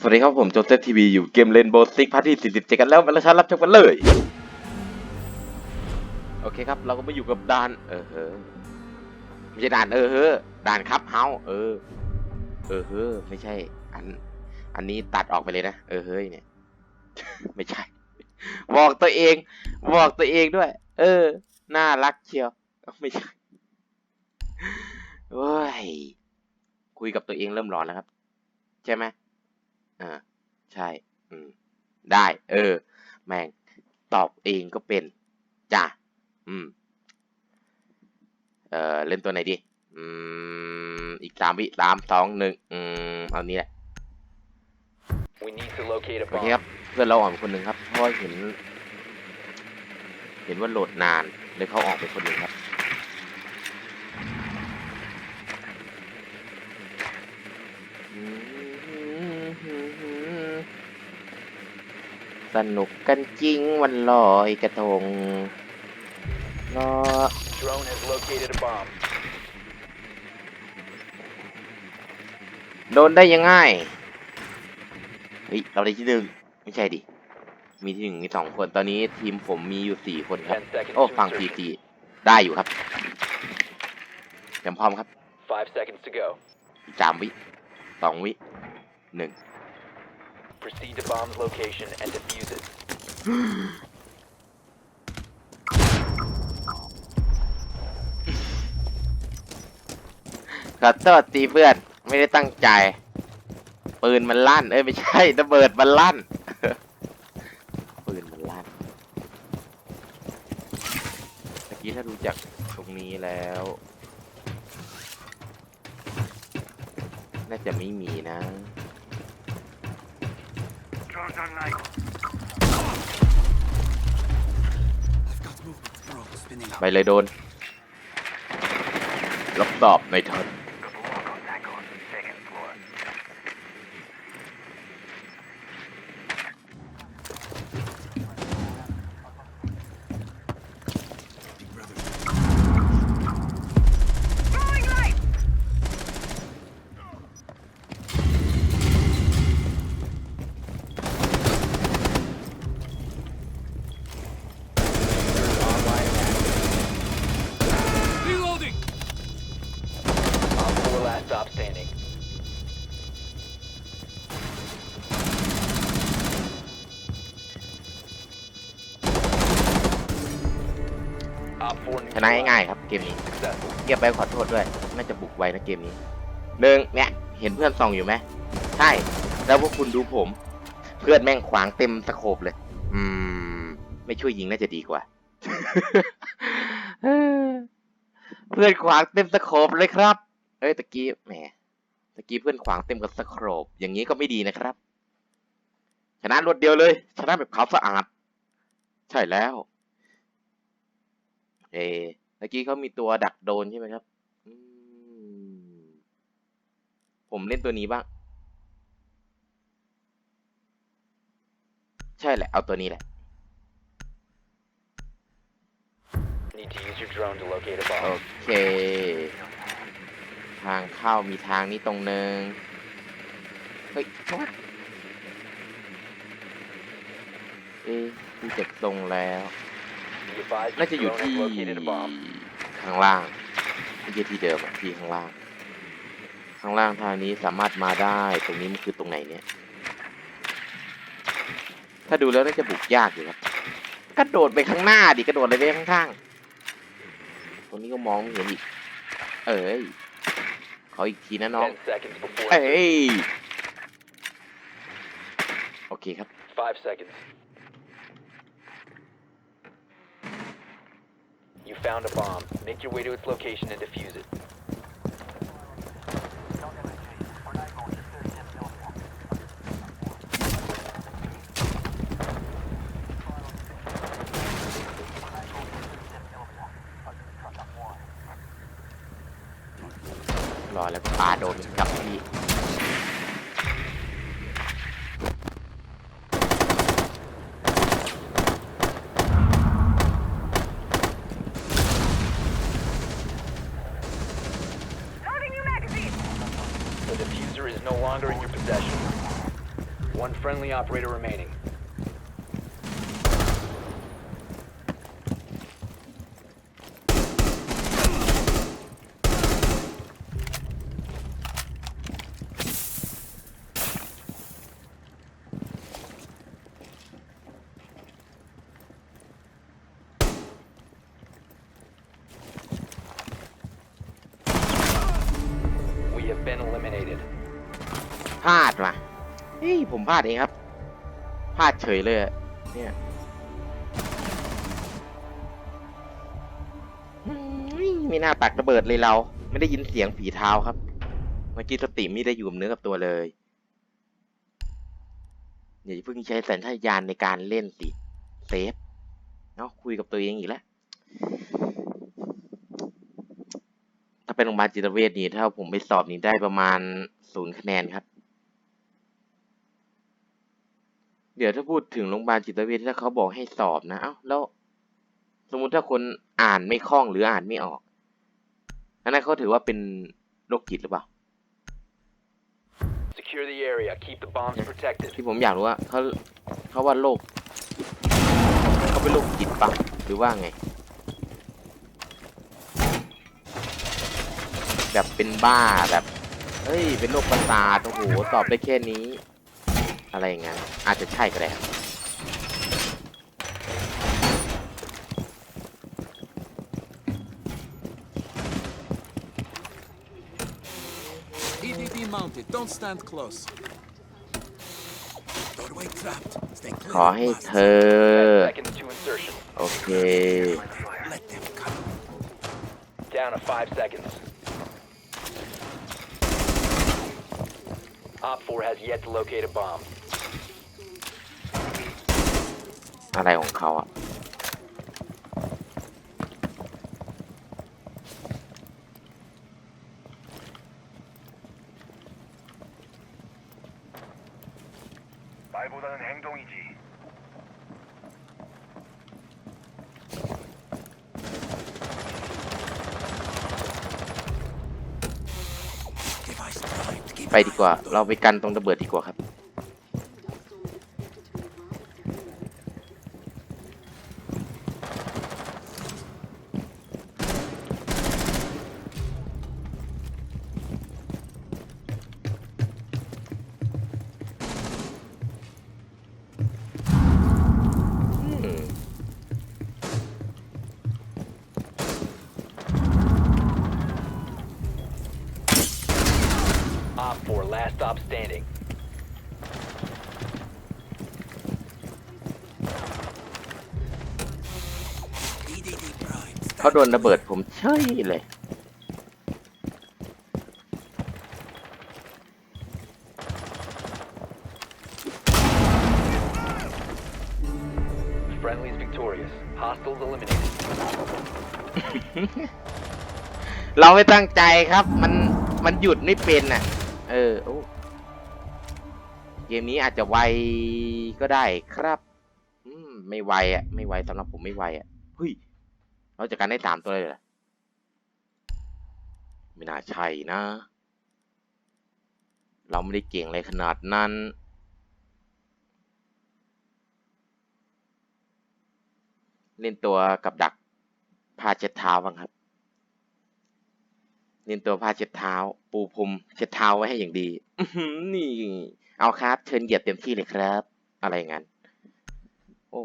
สวัสดีครับผมโจเซฟทีวีอยู่เกมเลนโบสิกพาร์ทที่47กันแล้วมาแล้วชันรับชมกันเลย โอเคครับ เราก็มาอยู่กับด่านเออเฮ้อไม่ใช่ด่านเออเฮ้อด่านครับเฮาเออ เออเฮ้อไม่ใช่ อัน อันนี้ตัดออกไปเลยนะ เออเฮ้ยเนี่ย ไม่ใช่ บอกตัวเอง บอกตัวเองด้วย เออ น่ารักเชียวไม่ใช่เว้ยคุยกับตัวเองเริ่มร้อนแล้วครับ ใช่ไหม อ่าใช่ อืม ได้ เออ แม่ง ตอบเองก็เป็น จ้ะ อืม เอ่อเล่นตัวไหนดี อืม อีกสามวิสามสองหนึ่งอืม เอานี้แหละ We need to locate a โอเค bomb. ครับ เพื่อนเราออกเป็นคนหนึ่งครับ เพราะว่าเห็น เห็นว่าโหลดนาน เลยเขาออกเป็นคนหนึ่งครับ สนุกกันจริงวันลอยกระทงรอ Drone has located a bomb. โดนได้ยังไงเฮ้ยเราได้ที่หนึ่งไม่ใช่ดิ มีที่หนึ่งมีสองคนตอนนี้ทีมผมมีอยู่สี่คนครับ10 seconds โอ้ to ฝั่งที insertion. ทีได้อยู่ครับเตรียมพร้อมครับ Five seconds to go. อีกสามวิสองวิหนึ่ง Proceed to bomb's location and defuse it. ขอโทษตีเพื่อน ไม่ได้ตั้งใจ ปืนมันลั่น เอ้ย ไม่ใช่ระเบิดมันลั่น ปืนมันลั่นเมื่อกี้ถ้าดูจากตรงนี้แล้ว น่าจะไม่มีนะ ไปเลยโดนล็อกตอบใน นะง่ายๆครับเกมนี้ successful. เกียบไปขอโทษด้วย น่าจะบุกไวนะเกมนี้หนึ่งเนี่ยเห็นเพื่อนส่องอยู่ไหมใช่ แล้วพวกคุณดูผม เพื่อนแม่งขวางเต็มสโคปเลย อืม ไม่ช่วยยิงน่าจะดีกว่า เพื่อนขวางเต็มสโคปเลยครับ เอ้ยตะกี้แหมตะกี้เพื่อนขวางเต็มกับสโคปอย่างนี้ก็ไม่ดีนะครับ ชนะรวดเดียวเลย ชนะแบบขาวสะอาด ใช่แล้ว เอเมื่อกี้เขามีตัวดักโดนใช่ไหมครับอืมผมเล่นตัวนี้บ้าง ใช่แหละ เอาตัวนี้แหละ Need to use your drone to locate a โอ bomb. เค ทางเข้ามีทางนี้ตรงหนึ่งเฮ้ยโทษเอ๊ะดูจากตรงแล้ว Be advised น่าจะอยู่ที่ข้างล่างไม่ใช่ที่เดิมอะที่ข้างล่าง ข้างล่างทางนี้สามารถมาได้ ตรงนี้มันคือตรงไหนเนี่ย ถ้าดูแล้วน่าจะบุกยากอยู่ครับกระโดดไปข้างหน้าดิกระโดดอะไรไปข้างๆตรงนี้ก็มองไม่เห็นอีก เอ้ยขออีกทีนะน้อง เอ้ย โอเคครับ found a bomb. Make your way to its location and defuse it. Rồi ah, is no longer in your possession. One friendly operator remaining. ลาดว่ะเฮ้ยผมพลาดเองครับพลาดเฉยเลยเนี่ยไม่น่าตักระเบิดเลยเรา ไม่ได้ยินเสียงผีเท้าครับ เมื่อกี้สติไม่ได้อยู่กับเนื้อกับตัวเลยอย่าเพิ่งใช้สัญชาตญาณในการเล่นสิเซฟเนาะคุยกับตัวเองอีกแล้วถ้าเป็นโรงพยาบาลจิตเวชนี่ถ้าผมไปสอบนี่ได้ประมาณศูนย์คะแนนครับ เดี๋ยวถ้าพูดถึงโรงพยาบาลจิตเวชถ้าเขาบอกให้สอบนะ เอ้าแล้ว สมมุติถ้าคนอ่านไม่คล่องหรืออ่านไม่ออกอันนั้นเขาถือว่าเป็นโรคจิตหรือเปล่า Secure the area. Keep the bombs protected. ที่ผมอยากรู้ว่าเขาเขาว่าโรคเขาเป็นโรคจิตปะหรือว่าไง แบบเป็นบ้าแบบ เฮ้ย เป็นโรคประสาทโอ้โหตอบได้แค่นี้ อะไรอย่างเงี้ยอาจจะใช่ก็ได้ครับ EDD mounted. Don't stand close. Doorway trapped. Stay ขอ clear. ให้ of เธ blasts. อ Seconds to insertion. โอเค Let them come. Down to five seconds. Op 4 has yet to locate a bomb. อะไรของเขาอะไปดีกว่า เราไปกันตรงระเบิดดีกว่าครับ เขาโดนระเบิดผมเฉยเลย Friendly's victorious. Hostiles eliminated. เราไม่ตั้งใจครับ มันมันหยุดไม่เป็นน่ะ เออโอ้เกมนี้อาจจะไวก็ได้ครับ อืม ไม่ไวอะ ไม่ไวสำหรับผมไม่ไวอะเฮ้ย เราจัดการได้สามตัวเลยเหรอไม่น่าใช่นะ เราไม่ได้เก่งอะไรขนาดนั้น เล่นตัวกับดักผ้าเช็ดเท้าบ้างครับ เล่นตัวผ้าเช็ดเท้า ปูพรมเช็ดเท้าไว้ให้อย่างดีนี่ เอาครับ เชิญเหยียบเต็มที่เลยครับ อะไรงั้น โอ้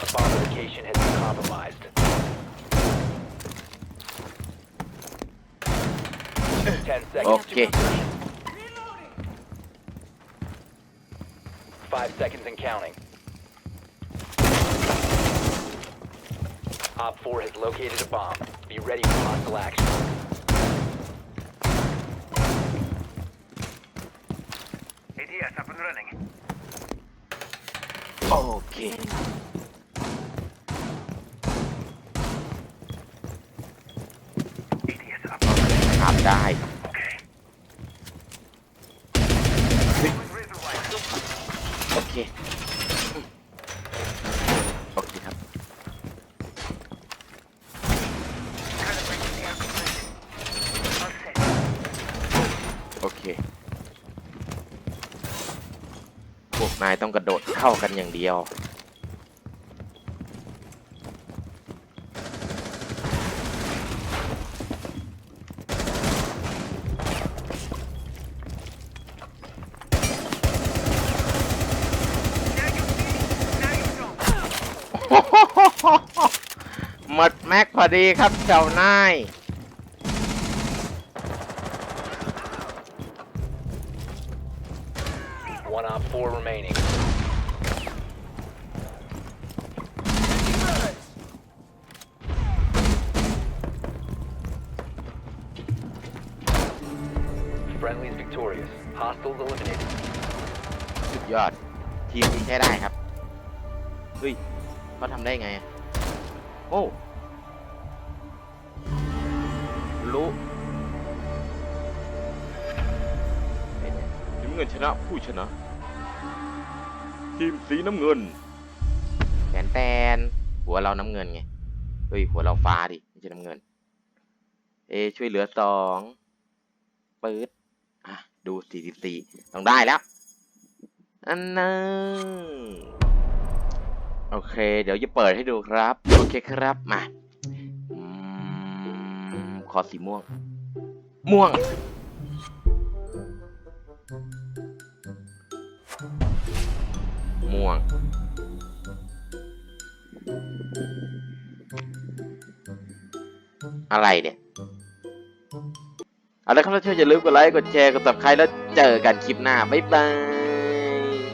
a bomb location has been compromised. Ten seconds Okay. Five seconds and counting. Op 4 has located a bomb. Be ready for hostile action. ADS up and running. โนายต้องกระโดดเข้ากันอย่างเดียว หมดแม็กพอดีครับเจ้านาย remaining. Friendly is victorious. Hostiles eliminated. สุดยอด ทีมนี้ใช้ได้ครับ เฮ้ยเขาทำได้ไงอะโอ้รู้เป็นไงทีมเงินชนะผู้ชนะ ทีมสีน้ำเงินแผนแตนหัวเราน้ำเงินไงเฮ้ยหัวเราฟ้าดิไม่ใช่น้ำเงิน เอช่วยเหลือสองปืดอะดูสี่สิบสี่ต้องได้แล้วอันนั้นโอเค เดี๋ยวจะเปิดให้ดูครับ โอเคครับมาอมขอสีม่วง ม่วง ม่วง อะไรเนี่ยเอาละครับถ้าช่วยอย่าลืมกดไลค์ กดแชร์ กดติดตามแล้วเจอกันคลิปหน้า บ๊ายบาย